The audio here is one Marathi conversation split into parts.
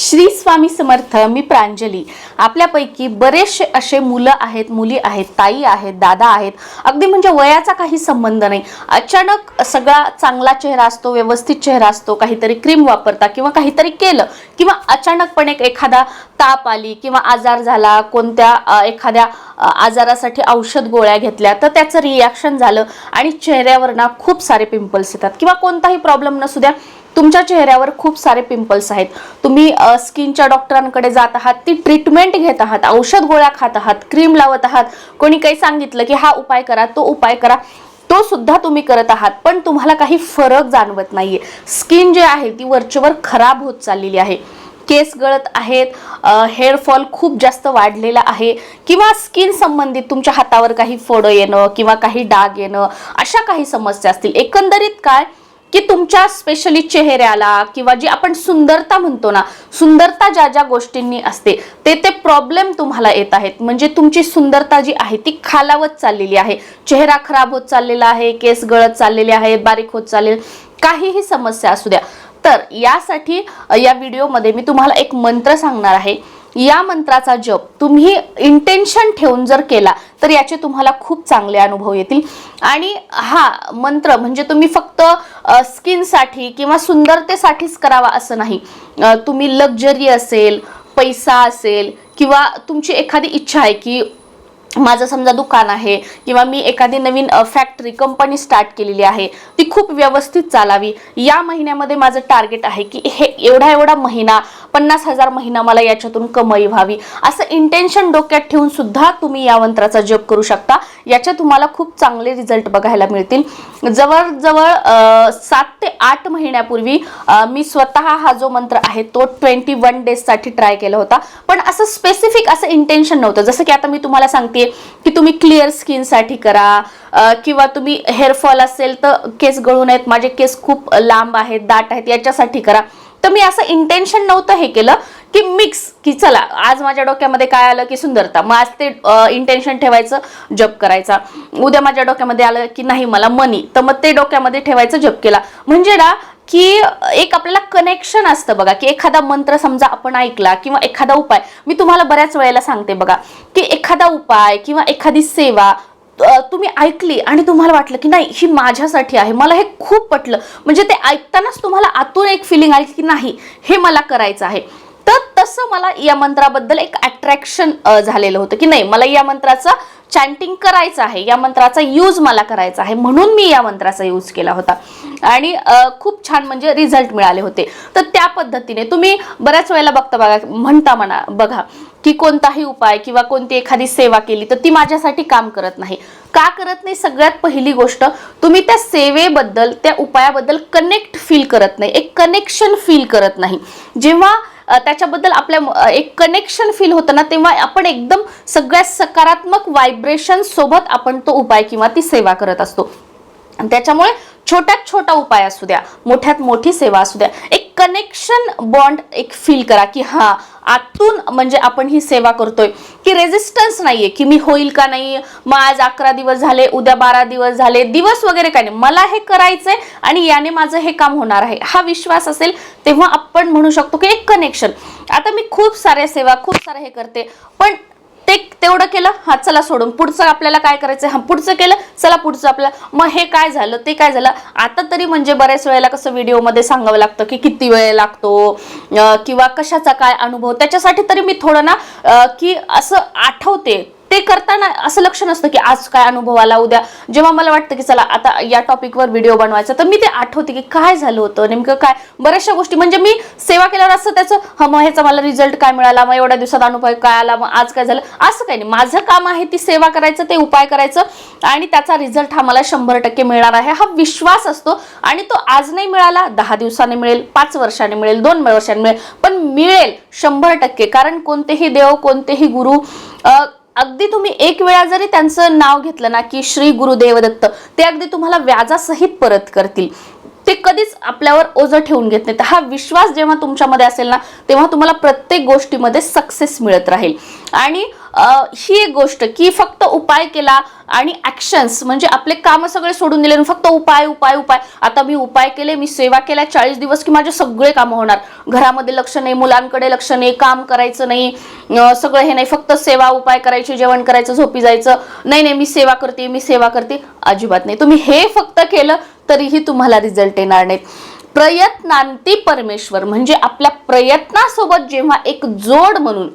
श्री स्वामी समर्थ मी प्रांजली. आपल्यापैकी बरेचसे असे मुलं आहेत मुली आहेत ताई आहेत दादा आहेत. अगदी म्हणजे वयाचा काही संबंध नाही. अचानक सगळा चांगला चेहरा असतो व्यवस्थित चेहरा असतो काहीतरी क्रीम वापरता किंवा काहीतरी केलं किंवा अचानकपणे एखादा ताप आली किंवा आजार झाला कोणत्या एखाद्या आजारासाठी औषध गोळ्या घेतल्या तर त्याचं रिॲक्शन झालं आणि चेहऱ्यावर ना खूप सारे पिंपल्स येतात. किंवा कोणताही प्रॉब्लेम नसू द्या तुमच्या चेहऱ्यावर खूप सारे पिंपल्स आहेत. तुम्ही स्किनच्या डॉक्टरांकडे जात आहात ती ट्रीटमेंट घेत आहात औषध गोळ्या खात आहात क्रीम लावत आहात. कोणी काही सांगितलं की हा उपाय करा तो उपाय करा तो सुद्धा तुम्ही करत आहात. पण तुम्हाला काही फरक जाणवत नाहीये. स्किन जे आहे ती वरचेवर खराब होत चाललेली आहे. केस गळत आहेत हेअरफॉल खूप जास्त वाढलेला आहे किंवा स्किन संबंधित तुमच्या हातावर काही फोडं येणं किंवा काही डाग येणं अशा काही समस्या असतील. एकंदरीत काय की तुमच्या स्पेशली चेहऱ्याला किंवा जी आपण सुंदरता म्हणतो ना सुंदरता ज्या ज्या गोष्टींनी असते ते ते प्रॉब्लेम तुम्हाला येत आहेत. म्हणजे तुमची सुंदरता जी आहे ती खालावत चाललेली आहे. चेहरा खराब होत चाललेला आहे केस गळत चाललेले आहे बारीक होत चालले काहीही समस्या असू द्या. तर यासाठी या व्हिडिओमध्ये मी तुम्हाला एक मंत्र सांगणार आहे. या मंत्राचा जप तुम्ही इंटेन्शन ठेवून जर केला तर याचे तुम्हाला खूप चांगले अनुभव येतील. आणि हा मंत्र म्हणजे तुम्ही फक्त स्किनसाठी किंवा सुंदरतेसाठीच करावा असं नाही. तुम्ही लक्झरी असेल पैसा असेल किंवा तुमची एखादी इच्छा आहे की माझं समजा दुकान आहे किंवा मी एखादी नवीन फॅक्टरी कंपनी स्टार्ट केलेली आहे ती खूप व्यवस्थित चालावी. या महिन्यामध्ये माझं टार्गेट आहे की हे एवढा एवढा महिना पन्नास हजार महिना मला याच्यातून कमाई व्हावी. असं इंटेन्शन डोक्यात ठेवून सुद्धा तुम्ही या मंत्राचा जप करू शकता. याचे तुम्हाला खूप चांगले रिझल्ट बघायला मिळतील. जवळजवळ सात ते आठ महिन्यापूर्वी मी स्वतः हा जो मंत्र आहे तो ट्वेंटी वन डेजसाठी ट्राय केला होता. पण असं स्पेसिफिक असं इंटेन्शन नव्हतं. जसं की आता मी तुम्हाला सांगते की तुम्ही क्लिअर स्किनसाठी करा किंवा तुम्ही हेअरफॉल असेल तर केस गळू नयेत माझे केस खूप लांब आहेत दाट आहेत याच्यासाठी करा. तर मी असं इंटेन्शन नव्हतं हे केलं की मिक्स की चला आज माझ्या डोक्यामध्ये काय आलं की सुंदरता. मग आज ते इंटेन्शन ठेवायचं जप करायचा. उद्या माझ्या डोक्यामध्ये आलं की नाही मला मनी तर मग ते डोक्यामध्ये ठेवायचं जप केला. म्हणजे ना की एक आपल्याला कनेक्शन असतं बघा की एखादा मंत्र समजा आपण ऐकला किंवा एखादा उपाय मी तुम्हाला बऱ्याच वेळेला सांगते बघा की एखादा उपाय किंवा एखादी सेवा तुम्ही ऐकली आणि तुम्हाला वाटलं की नाही ही माझ्यासाठी आहे. मला हे खूप पटलं. म्हणजे ते ऐकतानाच तुम्हाला आतून एक फिलिंग आली की नाही हे मला करायचं आहे. तर तसं मला या मंत्राबद्दल एक अट्रॅक्शन झालेलं होतं की नाही मला या मंत्राचा चॅन्टिंग करायचं आहे या मंत्राचा यूज मला करायचा आहे म्हणून मी या मंत्राचा यूज केला होता. आणि खूप छान म्हणजे रिझल्ट मिळाले होते. तर त्या पद्धतीने तुम्ही बऱ्याच वेळेला बघता बघा म्हणता म्हणा बघा की कोणताही उपाय किंवा कोणती एखादी सेवा केली तर ती माझ्यासाठी काम करत नाही. का करत नाही? सगळ्यात पहिली गोष्ट तुम्ही त्या सेवेबद्दल त्या उपायाबद्दल कनेक्ट फील करत नाही. एक कनेक्शन फील करत नाही. जेव्हा त्याच्याबद्दल आपल्या एक कनेक्शन फील होतं ना तेव्हा आपण एकदम सगळ्या सकारात्मक व्हायब्रेशन सोबत आपण तो उपाय किंवा ती सेवा करत असतो. आणि त्याच्यामुळे छोट्यात छोटा उपाय असू द्या मोठ्यात मोठी सेवा असू द्या एक कनेक्शन बॉन्ड एक फील करा की हां आतून म्हणजे आपण ही सेवा करतोय. की रेजिस्टन्स नाहीये की मी होईल का नाही मग आज अकरा दिवस झाले उद्या बारा दिवस झाले दिवस वगैरे काय नाही. मला हे करायचंय आणि याने माझं हे काम होणार आहे. हा विश्वास असेल तेव्हा आपण म्हणू शकतो की एक कनेक्शन आता मी खूप साऱ्या सेवा खूप सारे हे करते पण ते तेवढं केलं हा चला सोडून. पुढचं आपल्याला काय करायचं हा पुढचं केलं चला पुढचं आपल्याला. मग हे काय झालं? ते काय झालं? आता तरी म्हणजे बऱ्याच वेळेला कसं व्हिडिओमध्ये सांगावं लागतं की किती वेळ लागतो किंवा कशाचा काय अनुभव? त्याच्यासाठी तरी मी थोडं ना की असं आठवते. ते करताना असं लक्ष नसतं की आज काय अनुभव आला उद्या. जेव्हा मला वाटतं की चला आता या टॉपिकवर व्हिडिओ बनवायचा तर मी ते आठवते की काय झालं होतं नेमकं काय. बऱ्याचशा गोष्टी म्हणजे मी सेवा केल्यावर असं त्याचं हा मग ह्याचा मला रिझल्ट काय मिळाला मग एवढ्या दिवसात अनुभव काय आला मग आज काय झालं? असं काही नाही. माझं काम आहे ती सेवा करायचं ते उपाय करायचं आणि त्याचा रिझल्ट हा मला शंभर टक्के मिळणार आहे. हा विश्वास असतो आणि तो आज नाही मिळाला दहा दिवसाने मिळेल पाच वर्षाने मिळेल दोन वर्षांनी मिळेल पण मिळेल शंभर टक्के. कारण कोणतेही देव कोणतेही गुरु अगदी तुम्ही एक वेळा जरी त्यांचं नाव घेतलं ना की श्री गुरुदेव दत्त ते अगदी तुम्हाला व्याजासहित परत करतील. ते कधीच आपल्यावर ओझं ठेवून घेत नाही तर हा विश्वास जेव्हा तुमच्यामध्ये असेल ना तेव्हा तुम्हाला प्रत्येक गोष्टीमध्ये सक्सेस मिळत राहील. आणि ही एक गोष्ट की फक्त उपाय केला आणि ऍक्शन्स म्हणजे आपले काम सगळे सोडून दिले आणि फक्त उपाय उपाय उपाय. आता मी उपाय केले मी सेवा केल्या चाळीस दिवस की माझे सगळे कामं होणार. घरामध्ये लक्ष नाही मुलांकडे लक्ष नाही काम करायचं नाही सगळं हे नाही. फक्त सेवा उपाय करायची जेवण करायचं झोपी जायचं. नाही नाही मी सेवा करते मी सेवा करते. अजिबात नाही. तुम्ही हे फक्त केलं तरीही तुम्हाला रिझल्ट येणार नाहीत. प्रयत्नांती परमेश्वर म्हणजे आपल्या प्रयत्नासोबत जेव्हा एक जोड म्हणून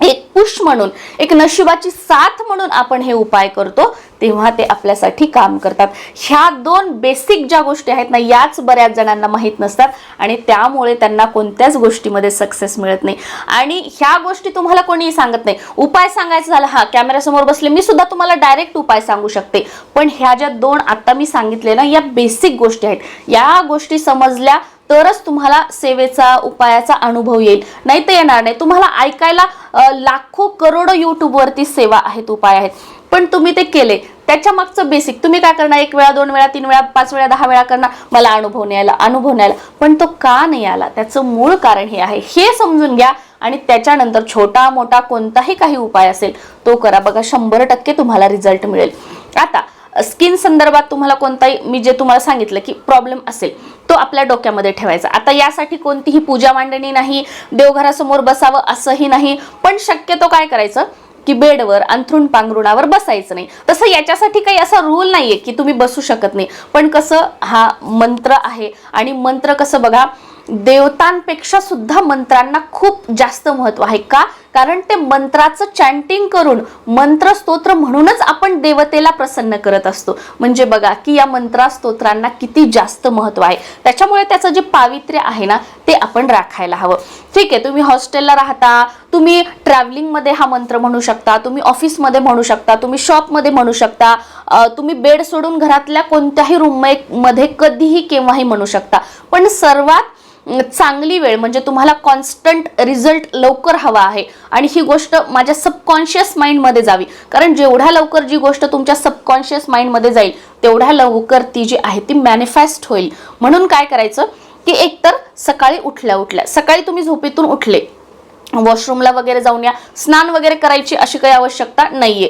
एक पुश म्हणून एक नशिबाची साथ म्हणून आपण हे उपाय करतो तेव्हा ते आपल्यासाठी काम करतात. ह्या दोन बेसिक ज्या गोष्टी आहेत ना याच बऱ्याच जणांना माहीत नसतात आणि त्यामुळे त्यांना कोणत्याच गोष्टीमध्ये सक्सेस मिळत नाही. आणि ह्या गोष्टी तुम्हाला कोणीही सांगत नाही. उपाय सांगायचं झालं हा कॅमेऱ्यासमोर बसले मी सुद्धा तुम्हाला डायरेक्ट उपाय सांगू शकते. पण ह्या ज्या दोन आता मी सांगितले ना या बेसिक गोष्टी आहेत. या गोष्टी समजल्या तरच तुम्हाला सेवेचा उपायाचा अनुभव येईल. नाही तर येणार नाही. तुम्हाला ऐकायला लाखो करोडो यूट्यूबवरती सेवा आहेत उपाय आहेत. पण तुम्ही ते केले. त्याच्या मागचं बेसिक तुम्ही काय करणार? एक वेळा दोन वेळा तीन वेळा पाच वेळा दहा वेळा करणार? मला अनुभव नाही आला अनुभव नाही आला. पण तो का नाही आला? त्याचं मूळ कारण हे आहे. हे समजून घ्या आणि त्याच्यानंतर छोटा मोठा कोणताही काही उपाय असेल तो करा. बघा शंभर टक्के तुम्हाला रिझल्ट मिळेल. आता स्किन संदर्भात तुम्हाला कोणताही मी जे तुम्हाला सांगितलं की प्रॉब्लेम असेल तो आपल्या डोक्यामध्ये ठेवायचा. आता यासाठी कोणतीही पूजा मांडणी नाही देवघरासमोर बसावं असंही नाही पण शक्यतो काय करायचं की बेडवर अंथरुण पांघरुणावर बसायचं नाही. तसं याच्यासाठी काही असा रूल नाहीये की तुम्ही बसू शकत नाही. पण कसं हा मंत्र आहे आणि मंत्र कसं बघा देवतांपेक्षा सुद्धा मंत्रांना खूप जास्त महत्त्व आहे. का? कारण ते मंत्राचं चॅन्टिंग करून मंत्र स्तोत्र म्हणूनच आपण देवतेला प्रसन्न करत असतो. म्हणजे बघा की या मंत्रा स्तोत्रांना किती जास्त महत्त्व आहे. त्याच्यामुळे त्याचं जे पावित्र्य आहे ना ते आपण राखायला हवं. ठीक आहे तुम्ही हॉस्टेलला राहता तुम्ही ट्रॅव्हलिंगमध्ये हा मंत्र म्हणू शकता तुम्ही ऑफिसमध्ये म्हणू शकता तुम्ही शॉपमध्ये म्हणू शकता तुम्ही बेड सोडून घरातल्या कोणत्याही रूममध्ये कधीही केव्हाही म्हणू शकता. पण सर्वात चांगली वेळ म्हणजे तुम्हाला कॉन्स्टंट रिझल्ट लवकर हवा आहे. आणि ही गोष्ट माझ्या सबकॉन्शियस माइंडमध्ये जावी. कारण जेवढ्या लवकर जी गोष्ट तुमच्या सबकॉन्शियस माइंडमध्ये जाईल तेवढ्या लवकर ती जी आहे ती मॅनिफेस्ट होईल. म्हणून काय करायचं की एकतर सकाळी उठल्या उठल्या सकाळी तुम्ही झोपेतून उठले वॉशरूमला वगैरे जाऊन या. स्नान वगैरे करायची अशी काही आवश्यकता नाहीये.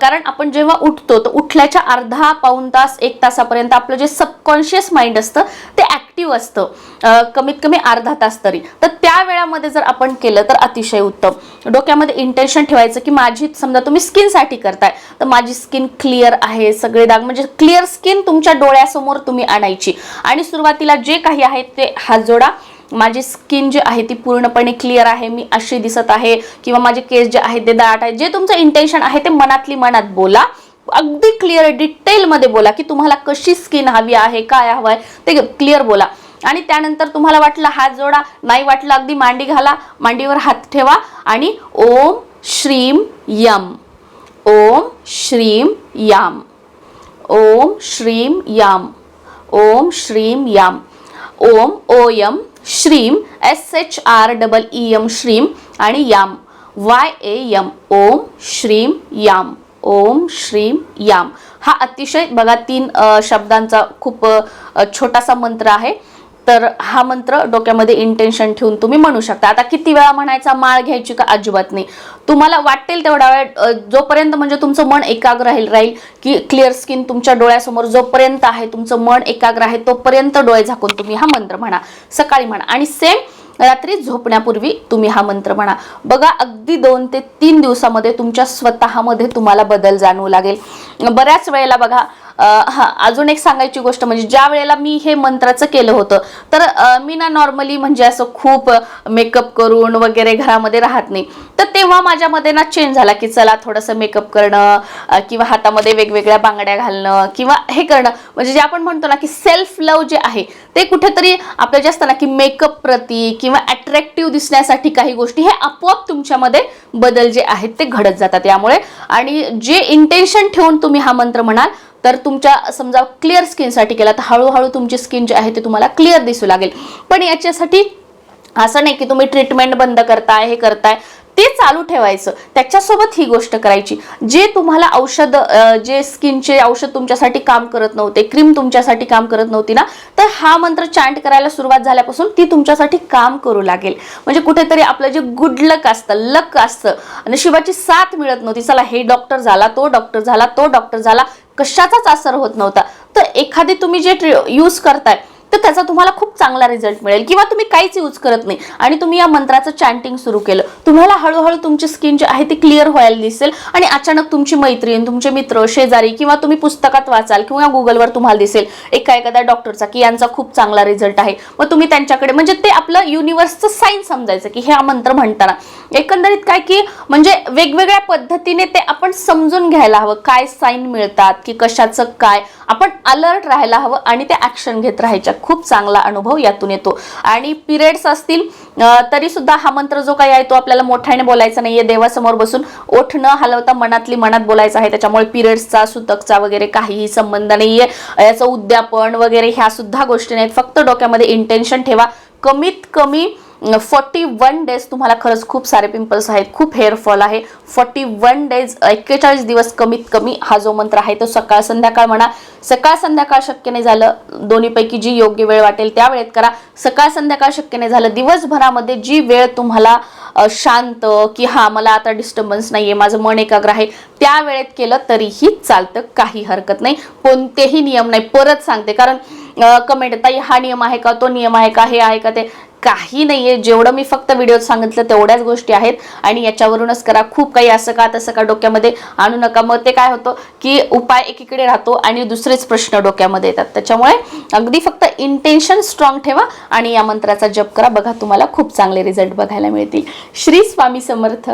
कारण आपण जेव्हा उठतो तर उठल्याच्या अर्धा पाऊण तास एक तासापर्यंत आपलं जे सबकॉन्शियस माइंड असतं ते ॲक्टिव्ह असतं. कमीत कमी अर्धा तास तरी. तर त्या वेळामध्ये जर आपण केलं तर अतिशय उत्तम. डोक्यामध्ये इंटेन्शन ठेवायचं की माझी समजा तुम्ही स्किनसाठी करताय तर माझी स्किन क्लिअर आहे सगळे दाग म्हणजे क्लिअर स्किन तुमच्या डोळ्यासमोर तुम्ही आणायची. आणि सुरुवातीला जे काही आहे ते हात जोडा माझी स्किन जी आहे ती पूर्णपणे क्लिअर आहे मी अशी दिसत आहे किंवा माझे केस जे आहेत ते दाट आहे जे तुमचं इंटेन्शन आहे ते मनातली मनात बोला. अगदी क्लिअर डिटेलमध्ये बोला की तुम्हाला कशी स्किन हवी आहे काय हवं आहे ते क्लिअर बोला. आणि त्यानंतर तुम्हाला वाटलं हात जोडा नाही वाटलं अगदी मांडी घाला मांडीवर हात ठेवा आणि ओम श्रीम यम. ओम श्रीम याम. ओम श्रीम याम. ओम श्रीम याम. ओम ओ यम श्रीम S H R double E M श्रीम आणि याम. वाय ए यम ओम श्रीम याम. ओम श्रीम याम. हा अतिशय बघा तीन शब्दांचा खूप छोटासा मंत्र आहे. तर हा मंत्र डोक्यामध्ये इंटेन्शन ठेवून तुम्ही म्हणू शकता. आता किती वेळा म्हणायचा माळ घ्यायची का अजिबात नाही. तुम्हाला वाटेल तेवढा वेळ जोपर्यंत म्हणजे तुमचं मन एकाग्र राहील राहील की क्लिअर स्किन तुमच्या डोळ्यासमोर जोपर्यंत आहे तुमचं मन एकाग्र आहे तोपर्यंत डोळे झाकून तुम्ही हा मंत्र म्हणा सकाळी म्हणा. आणि सेम रात्री झोपण्यापूर्वी तुम्ही हा मंत्र म्हणा. बघा अगदी दोन ते तीन दिवसामध्ये तुमच्या स्वतःमध्ये तुम्हाला बदल जाणवू लागेल. बऱ्याच वेळेला बघा हा अजून एक सांगायची गोष्ट म्हणजे ज्या वेळेला मी हे मंत्राचं केलं होतं तर मी ना नॉर्मली म्हणजे असं खूप मेकअप करून वगैरे घरामध्ये राहत नाही. तर तेव्हा माझ्यामध्ये ना चेंज झाला की चला थोडंसं मेकअप करणं किंवा हातामध्ये वेगवेगळ्या बांगड्या घालणं किंवा हे करणं. म्हणजे जे आपण म्हणतो ना की सेल्फ लव जे आहे ते कुठेतरी आपलं जे असतं ना की मेकअप प्रती किंवा अट्रॅक्टिव्ह दिसण्यासाठी काही गोष्टी हे आपोआप तुमच्यामध्ये बदल जे आहेत ते घडत जातात यामुळे. आणि जे इंटेन्शन ठेवून तुम्ही हा मंत्र म्हणाल तर तुमच्या समजा क्लिअर स्किनसाठी केला तर हळूहळू तुमची स्किन जी आहे ते तुम्हाला क्लिअर दिसू लागेल. पण याच्यासाठी असं नाही की तुम्ही ट्रीटमेंट बंद करताय हे करताय ते चालू ठेवायचं. त्याच्यासोबत ही गोष्ट करायची. जे तुम्हाला औषध जे स्किनचे औषध तुमच्यासाठी काम करत नव्हते क्रीम तुमच्यासाठी काम करत नव्हती ना तर हा मंत्र चॅन्ट करायला सुरुवात झाल्यापासून ती तुमच्यासाठी काम करू लागेल. म्हणजे कुठेतरी आपलं जे गुड लक असतं लक असतं नशिबाची साथ मिळत नव्हती. चला हे डॉक्टर झाला तो डॉक्टर झाला तो डॉक्टर झाला कशाचाच असर होत नव्हता. तर एखादी तुम्ही जे यूज करताय तर त्याचा तुम्हाला खूप चांगला रिझल्ट मिळेल. किंवा तुम्ही काहीच यूज करत नाही. आणि तुम्ही या मंत्राचं चॅन्टिंग सुरू केलं. तुम्हाला हळूहळू तुमची स्किन जी आहे ती क्लिअर व्हायला दिसेल. आणि अचानक तुमची मैत्रीण तुमचे मित्र शेजारी किंवा तुम्ही पुस्तकात वाचाल किंवा गुगलवर तुम्हाला दिसेल. एका एखाद्या डॉक्टरचा की यांचा खूप चांगला रिझल्ट आहे. मग तुम्ही त्यांच्याकडे म्हणजे ते आपलं युनिव्हर्सचं साईन समजायचं की हे हा मंत्र म्हणताना. एकंदरीत काय की म्हणजे वेगवेगळ्या पद्धतीने ते आपण समजून घ्यायला हवं. काय साईन मिळतात की कशाचं काय. आपण अलर्ट राहायला हवं आणि ते ऍक्शन घेत राहायच्या. खूप चांगला अनुभव यातून येतो. आणि पिरियड्स असतील तरी सुद्धा हा मंत्र जो काही आहे तो आपल्याला मोठ्याने बोलायचा नाहीये. देवासमोर बसून ओठ न हलवता मनातली मनात बोलायचं आहे. त्याच्यामुळे पिरियड्सचा सुतकचा वगैरे काहीही संबंध नाहीये. याचं उद्यापन वगैरे ह्या सुद्धा गोष्टी नाहीत. फक्त डोक्यामध्ये इंटेन्शन ठेवा. कमीत कमी फोर्टी वन डेज तुम्हाला खरंच खूप सारे पिंपल्स आहेत खूप हेअरफॉल आहे. फोर्टी वन डेज एक्केचाळीस दिवस कमीत कमी हा जो मंत्र आहे तो सकाळ संध्याकाळ म्हणा. सकाळ संध्याकाळ शक्य नाही झालं दोन्हीपैकी जी योग्य वेळ वाटेल त्या वेळेत करा. सकाळ संध्याकाळ शक्य नाही झालं दिवसभरामध्ये जी वेळ तुम्हाला शांत की हा मला आता डिस्टर्बन्स नाही आहे माझं मन एकाग्र आहे त्या वेळेत केलं तरीही चालतं काही हरकत नाही. कोणतेही नियम नाही. परत सांगते कारण कमेंट ताई हा नियम आहे का तो नियम आहे का हे आहे का ते काही नाहीये. जेवढं मी फक्त व्हिडिओत सांगितलं तेवढ्याच गोष्टी आहेत. आणि याच्यावरूनच करा. खूप काही असं का तसं का डोक्यामध्ये आणू नका. मग ते काय होतं की उपाय एकीकडे राहतो आणि दुसरेच प्रश्न डोक्यामध्ये येतात. त्याच्यामुळे अगदी फक्त इंटेन्शन स्ट्रॉंग ठेवा आणि या मंत्राचा जप करा. बघा तुम्हाला खूप चांगले रिझल्ट बघायला मिळतील. श्री स्वामी समर्थ.